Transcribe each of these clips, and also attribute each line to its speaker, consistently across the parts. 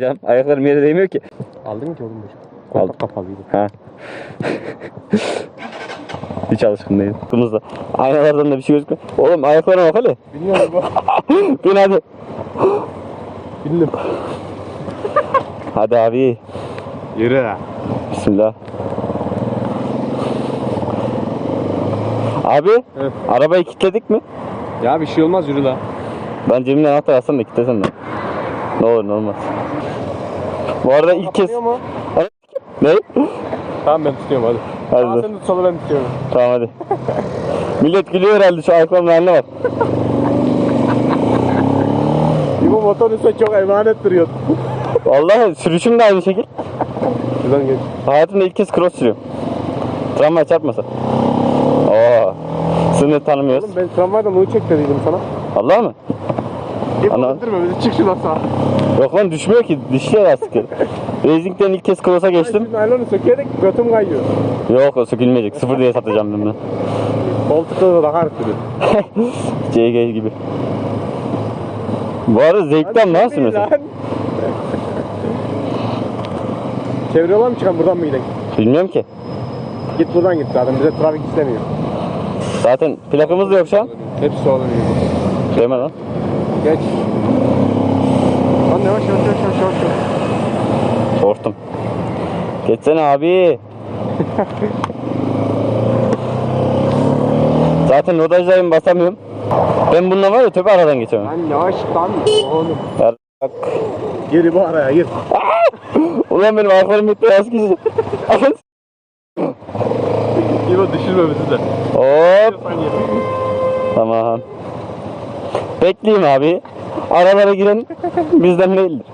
Speaker 1: Canım ayaklarım yere değmiyor ki.
Speaker 2: Aldın ki oğlum
Speaker 1: Aldım.
Speaker 2: Koltuk kapalıydı.
Speaker 1: Ha. Hiç alışkın değilim. Kımızda. Aynalardan da bir şey gözükmüyor. Oğlum ayaklarına bak hele.
Speaker 2: Bilmiyorum bu.
Speaker 1: Bin hadi.
Speaker 2: Bildim.
Speaker 1: Hadi abi.
Speaker 2: Yürü.
Speaker 1: Bismillah. Abi
Speaker 2: Evet.
Speaker 1: arabayı kilitledik mi?
Speaker 2: Ya bir şey olmaz yürü la.
Speaker 1: Ben cebimden anahtar alsam da kilitlesem de. Ne olur ne olmaz. Bu arada ilk kez...
Speaker 2: mu?
Speaker 1: Ne?
Speaker 2: Tamam ben tutuyorum hadi.
Speaker 1: Hadi dur.
Speaker 2: sen tut solu ben tutuyorum.
Speaker 1: Tamam hadi. Millet gülüyor herhalde şu ayaklarımın haline bak.
Speaker 2: Bu motor üstüne çok emanet duruyor.
Speaker 1: Vallahi sürüşüm de aynı şekil.
Speaker 2: Şuradan geç.
Speaker 1: Hayatımda ilk kez cross sürüyorum. Tramvay çarpmasa. Oo. Sınır tanımıyoruz.
Speaker 2: Oğlum ben tramvaydan onu çek dediydim sana.
Speaker 1: Allah mı?
Speaker 2: İyi
Speaker 1: Ana.
Speaker 2: öldürme bizi çık şuradan sağa.
Speaker 1: Yok lan düşmüyor ki. Düşüyor lastikleri. Racing'den ilk kez cross'a geçtim.
Speaker 2: Şu naylonu sökerek götüm kayıyor.
Speaker 1: Yok o sökülmeyecek. Sıfır diye satacağım ben bunu.
Speaker 2: Koltukta da takar sürü.
Speaker 1: CG gibi. Bu arada zevkten ne sürüyorsun?
Speaker 2: Çevre yola mı çıkan buradan mı gidelim?
Speaker 1: Bilmiyorum ki.
Speaker 2: Git buradan git zaten bize trafik istemiyor.
Speaker 1: Zaten plakamız da yok şu an.
Speaker 2: Hepsi oluyor.
Speaker 1: Deme lan.
Speaker 2: Geç. Lan yavaş yavaş yavaş yavaş yavaş.
Speaker 1: Korktum. Geçsene abi. Zaten rodajdayım basamıyorum. Ben bununla var ya töpe aradan geçemem.
Speaker 2: Lan yavaş lan oğlum.
Speaker 1: Bak.
Speaker 2: Gir bu araya gir.
Speaker 1: Ulan benim ayaklarım bitti az gidecek.
Speaker 2: İbo düşürme bizi de.
Speaker 1: Hop. Tamam. Bekleyeyim abi. Aralara giren bizden değildir.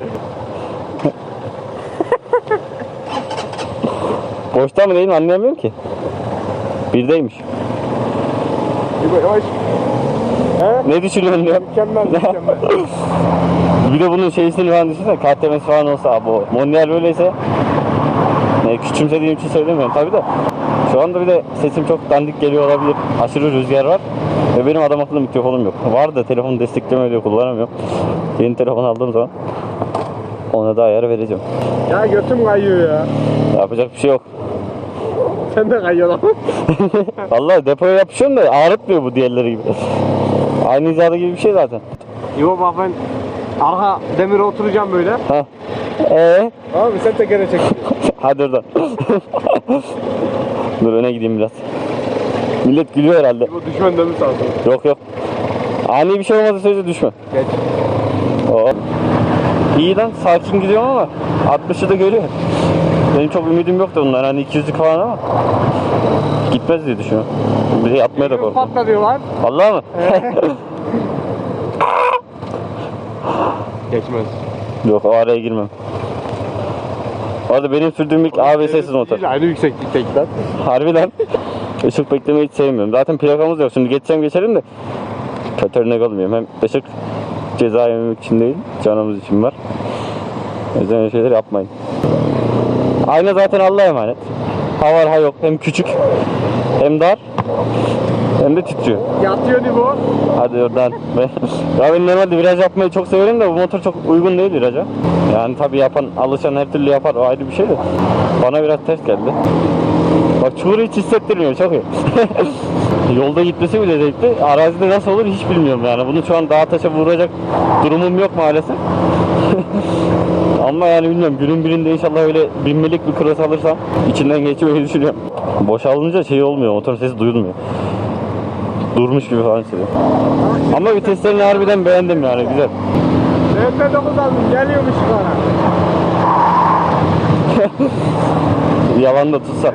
Speaker 1: Boşta mı değil mi anlayamıyorum ki. Birdeymiş.
Speaker 2: Yavaş. He?
Speaker 1: Ne düşünüyorsun diyor.
Speaker 2: Mükemmel mükemmel.
Speaker 1: Bir de bunun şeysini falan düşünsene. KTM'si falan olsa abi o. Mondial böyleyse ne küçümsediğim için söylemiyorum tabi de. Şu anda bir de sesim çok dandik geliyor olabilir. Aşırı rüzgar var. Ve benim adam akıllı mikrofonum yok. Var da telefon desteklemiyor kullanamıyorum. Yeni telefon aldığım zaman ona da ayar vereceğim.
Speaker 2: ya götüm kayıyor ya.
Speaker 1: Yapacak bir şey yok.
Speaker 2: Sen de kayıyor lan.
Speaker 1: Vallahi depoya yapışıyorum da ağrıtmıyor bu diğerleri gibi. Aynı icadı gibi bir şey zaten.
Speaker 2: İbo bak ben arka demire oturacağım böyle.
Speaker 1: Ha. Ee?
Speaker 2: Abi sen tekere çek.
Speaker 1: Hadi oradan. Dur öne gideyim biraz. Millet gülüyor herhalde.
Speaker 2: De mi sağ olsun?
Speaker 1: Yok yok. Ani bir şey olmadığı sürece düşme.
Speaker 2: Geç.
Speaker 1: Oo. İyi lan sakin gidiyorum ama 60'ı da görüyor. Benim çok ümidim yoktu bunlar hani 200'lük falan ama gitmez diye düşünüyorum. Bir de yatmaya da korkuyorum.
Speaker 2: Patla diyorlar.
Speaker 1: Vallahi mı?
Speaker 2: Geçmez.
Speaker 1: Yok o araya girmem. Orada benim sürdüğüm ilk ABS'siz motor.
Speaker 2: Aynı yüksekliktekiler.
Speaker 1: Harbiden. Işık beklemeyi hiç sevmiyorum. Zaten plakamız yok. Şimdi geçsem geçerim de kötü örnek olmayayım. Hem ışık ceza yememek için değil, canımız için var. O yüzden öyle şeyler yapmayın. Ayna zaten Allah'a emanet. Ha var ha yok. Hem küçük hem dar hem de titriyor.
Speaker 2: Yatıyor İbo.
Speaker 1: Hadi oradan. Ya ben normalde viraj yapmayı çok severim de bu motor çok uygun değil viraja. Yani tabi yapan, alışan her türlü yapar o ayrı bir şey de. Bana biraz ters geldi. Bak çuğuru hiç hissettirmiyor çok iyi. Yolda gitmesi bile zevkli. Arazide nasıl olur hiç bilmiyorum yani. Bunu şu an dağa taşa vuracak durumum yok maalesef. Ama yani bilmiyorum günün birinde inşallah öyle binmelik bir cross alırsam içinden geçmeyi düşünüyorum. Boşalınca şey olmuyor motorun sesi duyulmuyor. Durmuş gibi falan hissediyorum. Ama viteslerini harbiden beğendim yani güzel.
Speaker 2: MP9 aldım geliyormuş bana.
Speaker 1: Yalan da tutsa.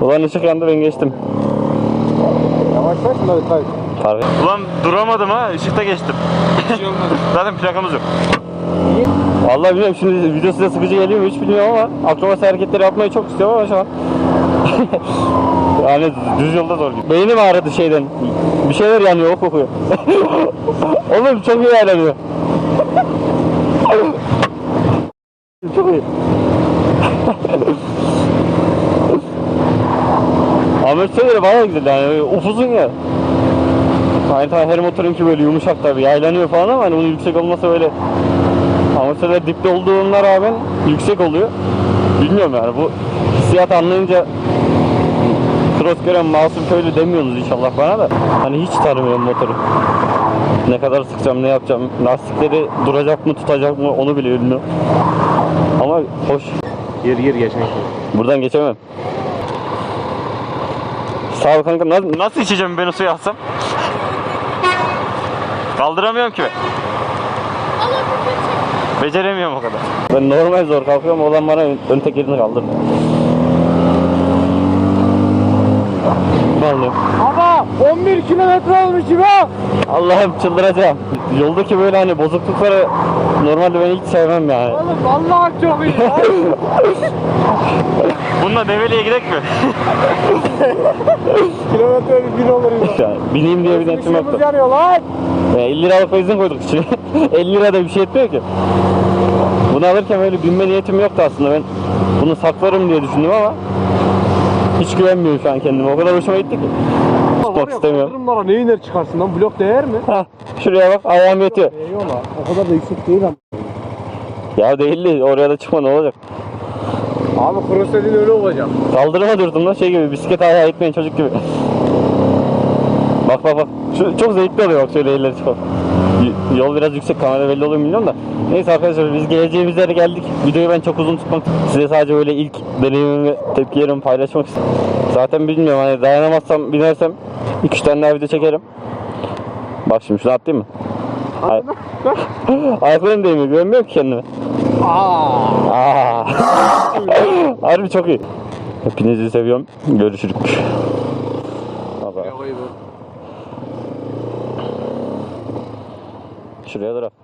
Speaker 1: Ulan ışık yandı ben geçtim.
Speaker 2: Yavaşlaş şunları kay.
Speaker 1: Fark Ulan duramadım ha ışıkta geçtim.
Speaker 2: Şey olmaz.
Speaker 1: Zaten plakamız yok. Vallahi bilmiyorum şimdi video size sıkıcı geliyor mu hiç bilmiyorum ama akrobasi hareketleri yapmayı çok istiyorum ama şu an. yani düz yolda zor gidiyor. Beynim ağrıdı şeyden. Bir şeyler yanıyor o kokuyor. Oğlum çok iyi ayarlanıyor. Ahmet söyleri bayağı güzel yani upuzun ya. Hani tabii her motorunki böyle yumuşak tabii yaylanıyor falan ama hani bunun yüksek olması öyle amortisörler dipte olduğuna rağmen yüksek oluyor. Bilmiyorum yani bu hissiyat anlayınca cross gören masum köylü demiyorsunuz inşallah bana da. Hani hiç tanımıyorum motoru. Ne kadar sıkacağım, ne yapacağım, lastikleri duracak mı, tutacak mı onu bile bilmiyorum. Ama hoş.
Speaker 2: Gir gir geçen
Speaker 1: Buradan geçemem. Sağ ol kanka. Nasıl, nasıl içeceğim ben o suyu alsam? Kaldıramıyorum ki. Beceremiyorum o kadar. Ben normal zor kalkıyorum. Olan bana ön, ön tekerini kaldırdı. Vallahi.
Speaker 2: Ama 11 kilometre olmuş ha.
Speaker 1: Allah'ım çıldıracağım. Yoldaki böyle hani bozuklukları normalde ben hiç sevmem yani.
Speaker 2: Oğlum vallahi çok iyi. ya.
Speaker 1: Bununla Develi'ye gidek mi?
Speaker 2: kilometre bir bin olur
Speaker 1: yani bineyim diye bir niyetim yoktu.
Speaker 2: Işığımız yanıyor lan.
Speaker 1: Ya 50 liralık benzin koyduk içine. 50 lira da bir şey etmiyor ki. Bunu alırken öyle binme niyetim yoktu aslında. Ben bunu saklarım diye düşündüm ama hiç güvenmiyorum şu an kendime. O kadar hoşuma gitti ki. Tutmak istemiyorum.
Speaker 2: Kaldırımlara ne iner çıkarsın lan blok değer mi?
Speaker 1: Hah, şuraya bak ayağım yetiyor.
Speaker 2: Eyvallah. O kadar da yüksek değil ama.
Speaker 1: Ya değildi oraya da çıkma ne olacak.
Speaker 2: Abi cross dediğin öyle olacak.
Speaker 1: Kaldırıma durdum lan şey gibi bisiklet ayağı itmeyen çocuk gibi. Bak bak bak. Şu, çok zevkli oluyor bak şöyle elleri çıkıp. Yol biraz yüksek kamera belli oluyor bilmiyorum da. Neyse arkadaşlar biz geleceğimiz yere geldik. Videoyu ben çok uzun tutmak. Size sadece öyle ilk deneyimimi ve tepkilerimi paylaşmak istedim. Zaten bilmiyorum hani dayanamazsam binersem 2-3 tane daha video çekerim. Bak şimdi şunu atlayayım mı? Ay- Ayaklarım değmiyor güvenmiyorum ki kendime.
Speaker 2: Aa.
Speaker 1: Aa. Harbi çok iyi. Hepinizi seviyorum. Görüşürük. Baba. Şuraya dur.